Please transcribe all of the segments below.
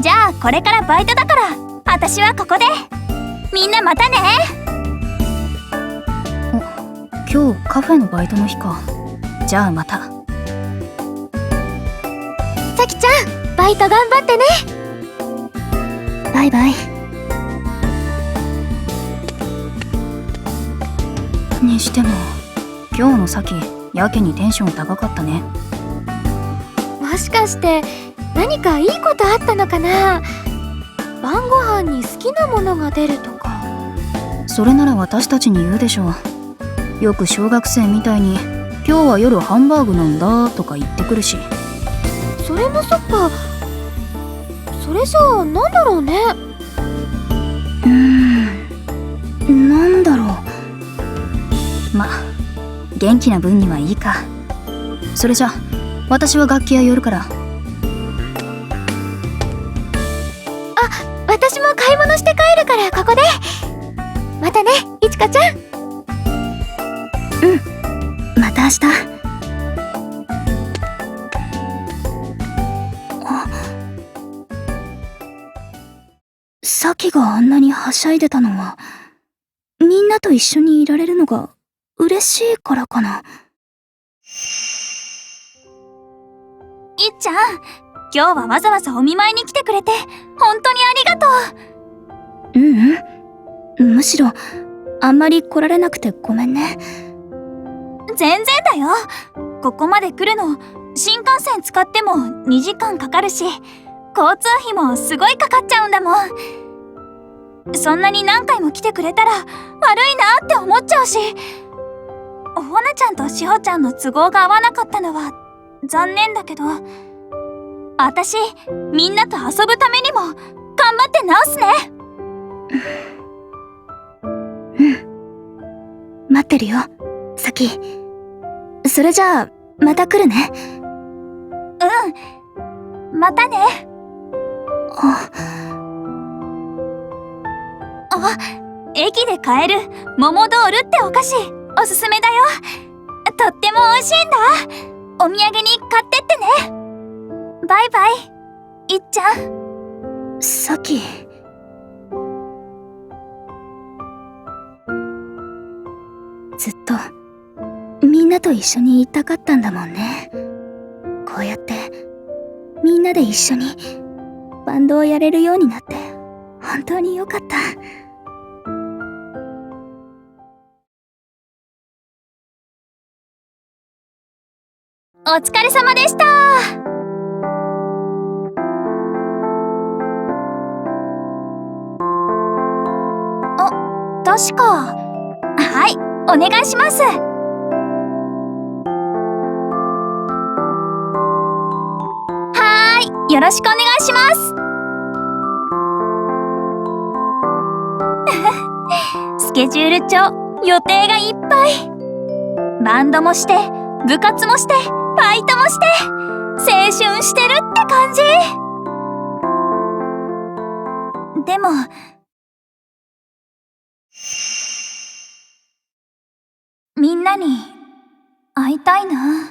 じゃあこれからバイトだから。私はここで。みんなまたね。今日カフェのバイトの日か。じゃあまた。さきちゃんバイト頑張ってね。バイバイ。にしても今日のさきやけにテンション高かったね。もしかして何かいいことあったのかな？晩ご飯に好きなものが出るとか。それなら私たちに言うでしょう。よく小学生みたいに「今日は夜ハンバーグなんだ」とか言ってくるし。それもそっか。それじゃあなんだろうね？うーん。なんだろう。ま元気な分にはいいか。それじゃ私は楽器屋寄るから私も買い物して帰るからここで。またねいちかちゃん。また明日。あさきがあんなにはしゃいでたのはみんなと一緒にいられるのが嬉しいからかな。いっちゃん今日はわざわざお見舞いに来てくれて本当にありがとう。ううん。むしろあんまり来られなくてごめんね。全然だよ。ここまで来るの新幹線使っても2時間かかるし交通費もすごいかかっちゃうんだもん。そんなに何回も来てくれたら悪いなって思っちゃうし。ほなちゃんとしほちゃんの都合が合わなかったのは残念だけど私みんなと遊ぶためにも頑張って直すね。待ってるよ。さきそれじゃあまた来るね。うん。またね。あ。あ駅で買える桃ドールってお菓子おすすめだよ。とっても美味しいんだ。お土産に買ってってねバイバイ。いっちゃん。さきずっとみんなと一緒にいたかったんだもんね。こうやってみんなで一緒にバンドをやれるようになって本当によかった。お疲れ様でした確か。はいお願いします。はーいよろしくお願いします。スケジュール帳予定がいっぱい。バンドもして部活もしてバイトもして青春してるって感じ。でもんなに会いたいな。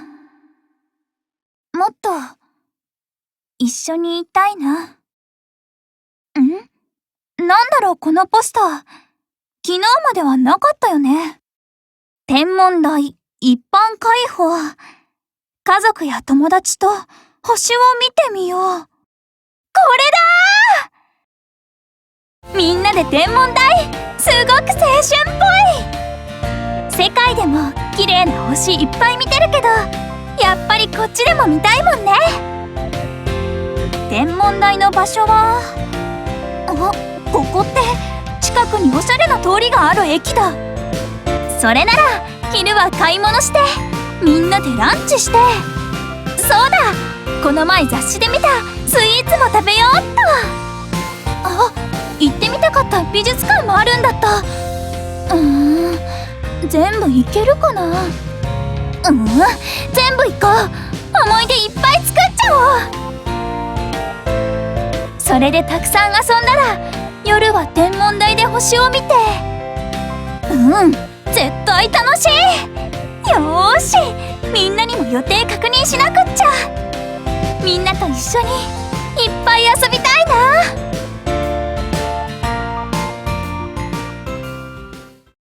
もっと一緒にいたいな。ん？なんだろうこのポスター。昨日まではなかったよね。天文台一般開放。家族や友達と星を見てみよう。これだみんなで天文台すごく青春っぽい！世界でも綺麗な星いっぱい見てるけどやっぱりこっちでも見たいもんね。天文台の場所はあここって近くにおしゃれな通りがある駅だ。それなら昼は買い物してみんなでランチして。そうだこの前雑誌で見たスイーツも食べようっと。あ行ってみたかった美術館もあるんだった。うーん。全部行けるかな？うん？全部行こう。思い出いっぱい作っちゃおう。それでたくさん遊んだら夜は天文台で星を見て。うん。絶対楽しい。よーし。みんなにも予定確認しなくっちゃ。みんなと一緒にいっぱい遊びたいな。